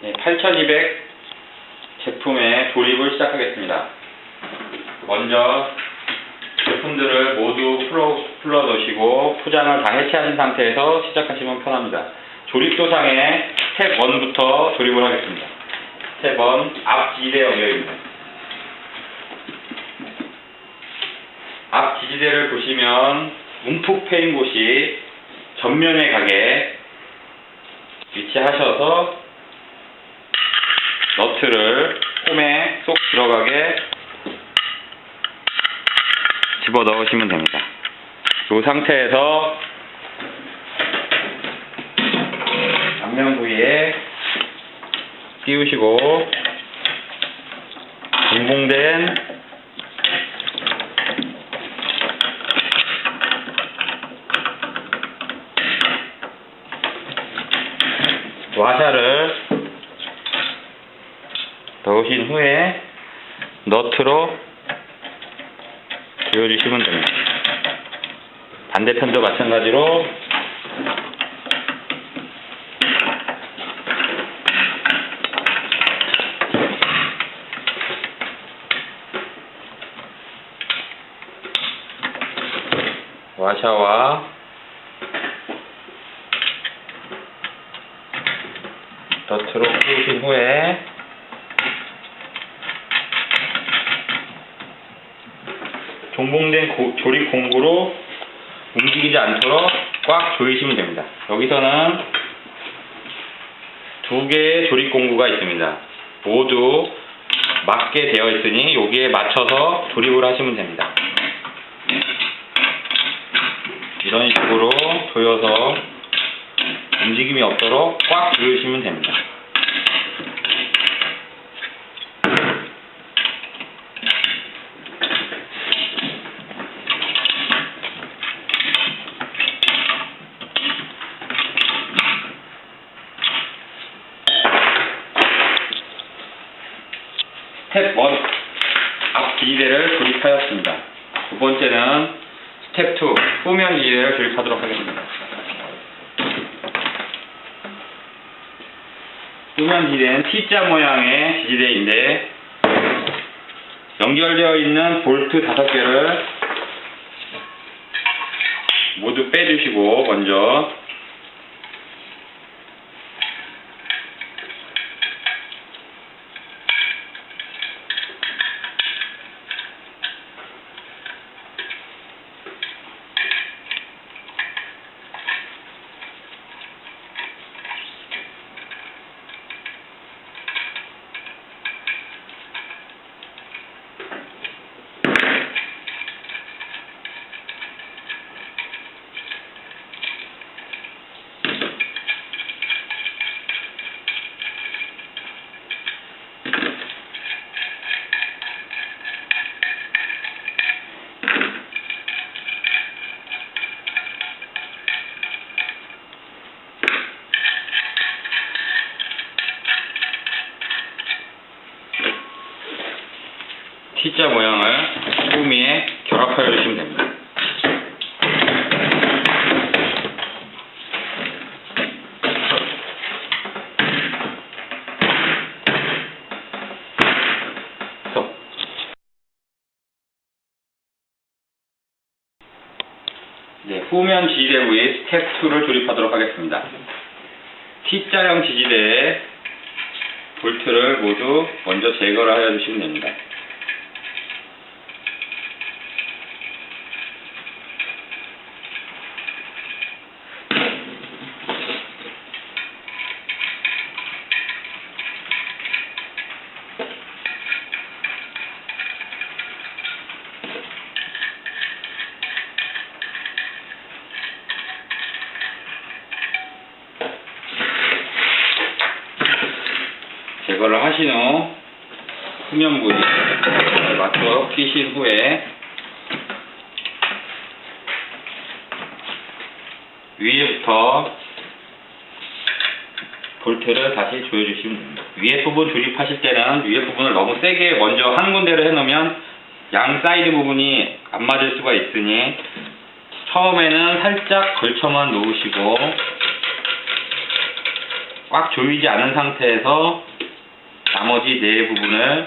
네, 8200 제품의 조립을 시작하겠습니다. 먼저 제품들을 모두 풀어, 풀어 놓으시고 포장을 다 해체하신 상태에서 시작하시면 편합니다. 조립 도상에 스텝 1부터 조립을 하겠습니다. 스텝 1, 앞 지지대 연결입니다. 앞 지지대를 보시면 움푹 패인 곳이 전면에 가게 위치하셔서 너트를 홈에 쏙 들어가게 집어 넣으시면 됩니다. 이 상태에서 앞면 부위에 끼우시고 진봉된 와샤를 넣으신 후에 너트로 조여주시면 됩니다. 반대편도 마찬가지로 와샤와 너트로 끼우신 후에 종봉된 고- 조립 공구로 움직이지 않도록 꽉 조이시면 됩니다. 여기서는 두 개의 조립 공구가 있습니다. 모두 맞게 되어 있으니 여기에 맞춰서 조립을 하시면 됩니다. 이런 식으로 조여서 움직임이 없도록 꽉 조이시면 됩니다. 스텝 1, 앞 기대를 조립하였습니다. 두 번째는 스텝 2, 후면 기대를 조립하도록 하겠습니다. 후면 지대는 T자 모양의 지지대인데 연결되어 있는 볼트 5개를 모두 빼주시고 먼저 T자 모양을 꾸미에 결합하여 주시면 됩니다. 서. 네, 후면 지지대 부위 스텝 2를 조립하도록 하겠습니다. T자형 지지대에 볼트를 모두 먼저 제거를 하여 주시면 됩니다. 제거를 하신 후 후면 부위 맞춰 끼신 후에. 위에부터 볼트를 다시 조여주시면 됩니다. 위에 부분 조립하실 때는 위에 부분을 너무 세게 먼저 한 군데로 해놓으면 양 사이드 부분이 안 맞을 수가 있으니 처음에는 살짝 걸쳐만 놓으시고 꽉 조이지 않은 상태에서 나머지 네 부분을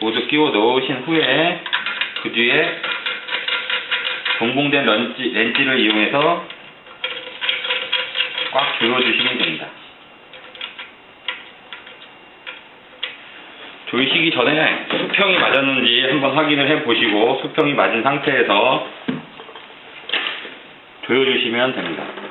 모두 끼워 넣으신 후에 그 뒤에 동봉된 렌치, 렌치를 이용해서 꽉 조여주시면 됩니다. 조이시기 전에 수평이 맞았는지 한번 확인을 해 보시고 수평이 맞은 상태에서 조여주시면 됩니다.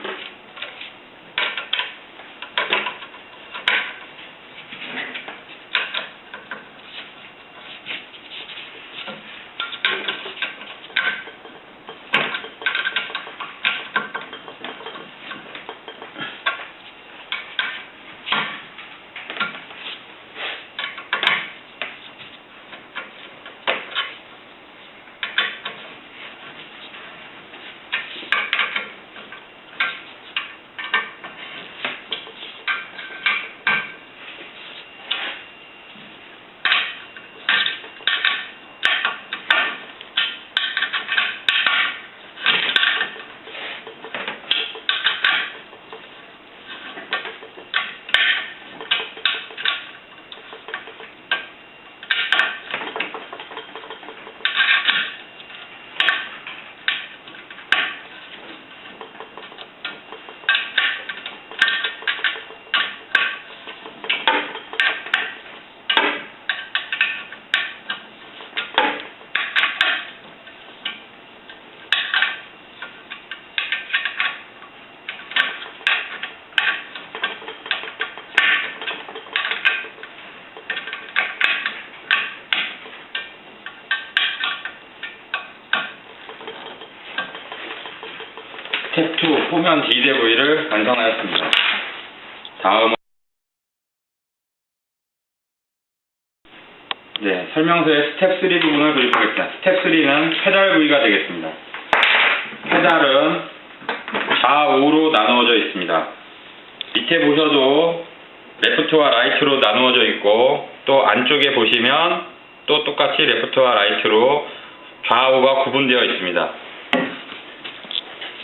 2 후면 D대 부위를 완성하였습니다. 다음은 네, 설명서의 스텝 3 부분을 도입하겠습니다. 스텝 3는 페달 부위가 되겠습니다. 페달은 좌우로 나누어져 있습니다. 밑에 보셔도 레프트와 라이트로 나누어져 있고 또 안쪽에 보시면 또 똑같이 레프트와 라이트로 좌우가 구분되어 있습니다.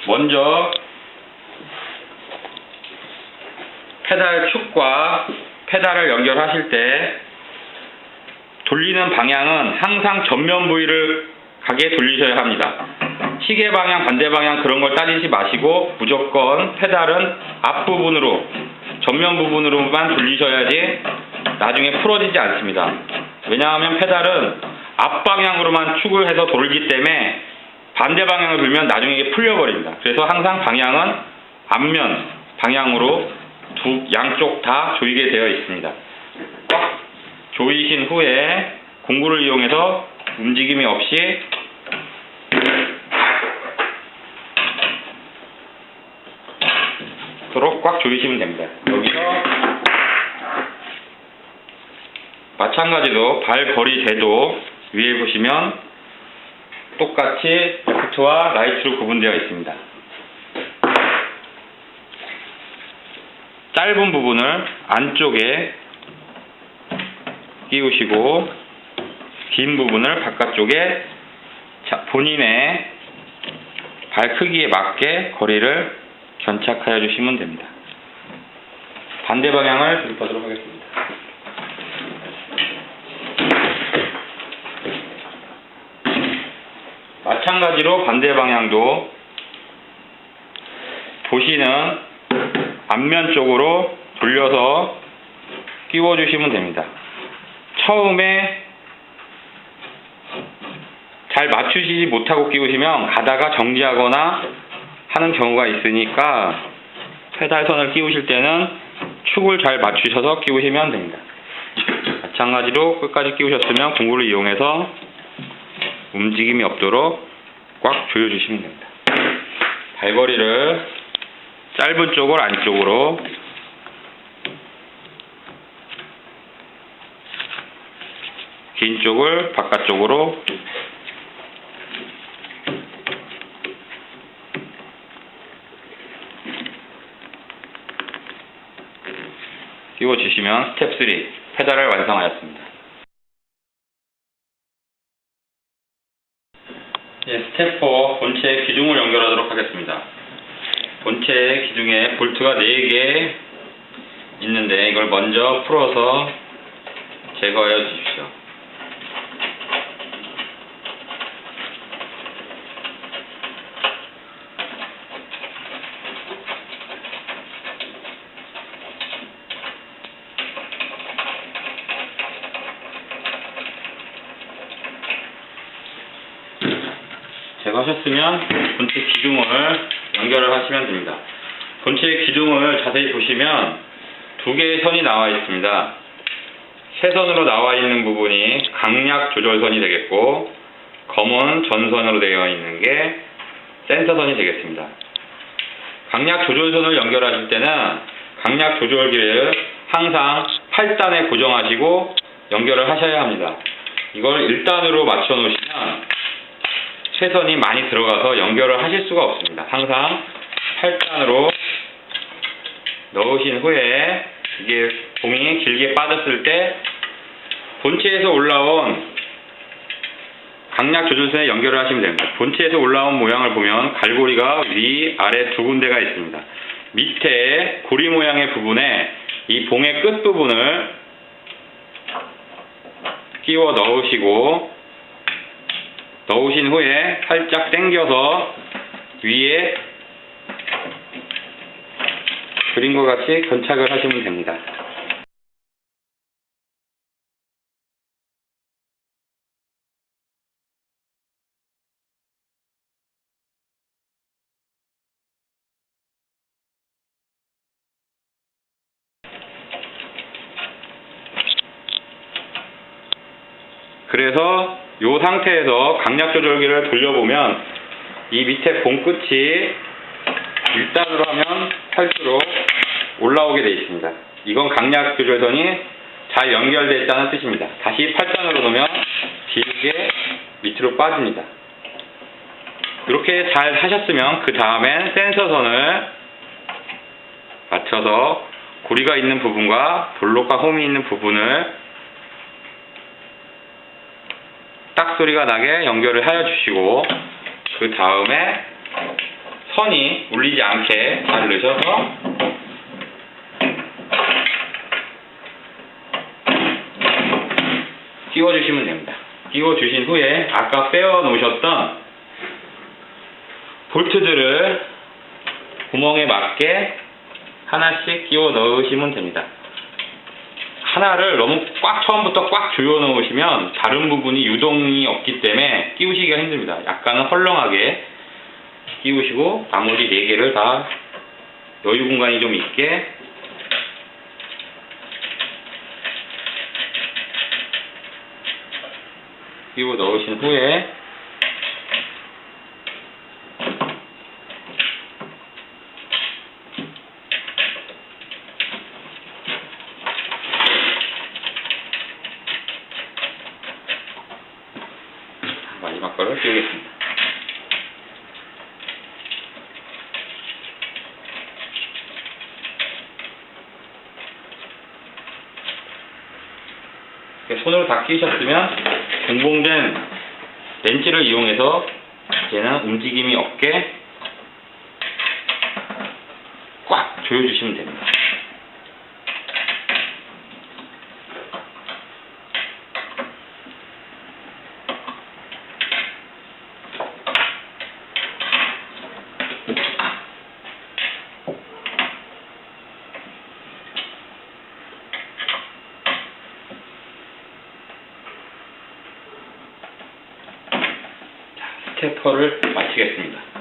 먼저 페달 축과 페달을 연결하실 때 돌리는 방향은 항상 전면 부위를 가게 돌리셔야 합니다. 시계 방향, 반대 방향 그런 걸 따지지 마시고 무조건 페달은 앞부분으로 전면 부분으로만 돌리셔야지 나중에 풀어지지 않습니다. 왜냐하면 페달은 앞방향으로만 축을 해서 돌기 때문에 반대 방향을 돌면 나중에 풀려버립니다. 그래서 항상 방향은 앞면 방향으로 두 양쪽 다 조이게 되어 있습니다. 꽉 조이신 후에 공구를 이용해서 움직임이 없이 도록 꽉 조이시면 됩니다. 여기서 마찬가지로 발 거리 제도 위에 보시면 똑같이 레프트와 라이트로 구분되어 있습니다. 짧은 부분을 안쪽에 끼우시고 긴 부분을 바깥쪽에 자, 본인의 발 크기에 맞게 거리를 견착하여 주시면 됩니다. 반대 방향을 돌입하도록 하겠습니다. 마찬가지로 반대 방향도 보시는 앞면 쪽으로 돌려서 끼워 주시면 됩니다. 처음에 잘 맞추시지 못하고 끼우시면 가다가 정지하거나 하는 경우가 있으니까 페달선을 끼우실 때는 축을 잘 맞추셔서 끼우시면 됩니다. 마찬가지로 끝까지 끼우셨으면 공구를 이용해서 움직임이 없도록 꽉 조여주시면 됩니다. 발거리를 짧은 쪽을 안쪽으로 긴 쪽을 바깥쪽으로 끼워주시면 스텝 3 페달을 완성하였습니다. 예, 스텝 4 본체에 기둥을 연결하도록 하겠습니다. 본체 기둥에 볼트가 4개 있는데 이걸 먼저 풀어서 제거해 주십시오. 제거하셨으면 본체 기둥을 연결을 하시면 됩니다. 본체 기둥을 자세히 보시면 두 개의 선이 나와 있습니다. 세 선으로 나와 있는 부분이 강약 조절선이 되겠고 검은 전선으로 되어 있는 게 센서선이 되겠습니다. 강약 조절선을 연결하실 때는 강약 조절기를 항상 8단에 고정하시고 연결을 하셔야 합니다. 이걸 1단으로 맞춰 놓으시면 쇠선이 많이 들어가서 연결을 하실 수가 없습니다. 항상 8단으로 넣으신 후에 이게 봉이 길게 빠졌을 때 본체에서 올라온 강약 조절선에 연결을 하시면 됩니다. 본체에서 올라온 모양을 보면 갈고리가 위, 아래 두 군데가 있습니다. 밑에 고리 모양의 부분에 이 봉의 끝 부분을 끼워 넣으시고 넣으신 후에 살짝 당겨서 위에 그림과 같이 견착을 하시면 됩니다. 그래서 이 상태에서 강약 조절기를 돌려보면 이 밑에 봉 끝이 1단으로 하면 탈수로 올라오게 되어 있습니다. 이건 강약 조절선이 잘 연결되어 있다는 뜻입니다. 다시 8단으로 놓으면 길게 밑으로 빠집니다. 이렇게 잘 하셨으면 그 다음엔 센서선을 맞춰서 고리가 있는 부분과 볼록과 홈이 있는 부분을 딱 소리가 나게 연결을 하여 주시고 그 다음에 선이 울리지 않게 잘 넣으셔서 끼워 주시면 됩니다. 끼워 주신 후에 아까 빼어 놓으셨던 볼트들을 구멍에 맞게 하나씩 끼워 넣으시면 됩니다. 하나를 너무 꽉 처음부터 꽉 조여 놓으시면 다른 부분이 유동이 없기 때문에 끼우시기가 힘듭니다. 약간은 헐렁하게 끼우시고 나머지 네 개를 다 여유 공간이 좀 있게 끼워 넣으신 후에 마지막 거를 끼우겠습니다. 이렇게 손으로 다 끼셨으면 공봉된 렌치를 이용해서 이제는 움직임이 없게 꽉 조여주시면 됩니다. 스테퍼를 마치겠습니다.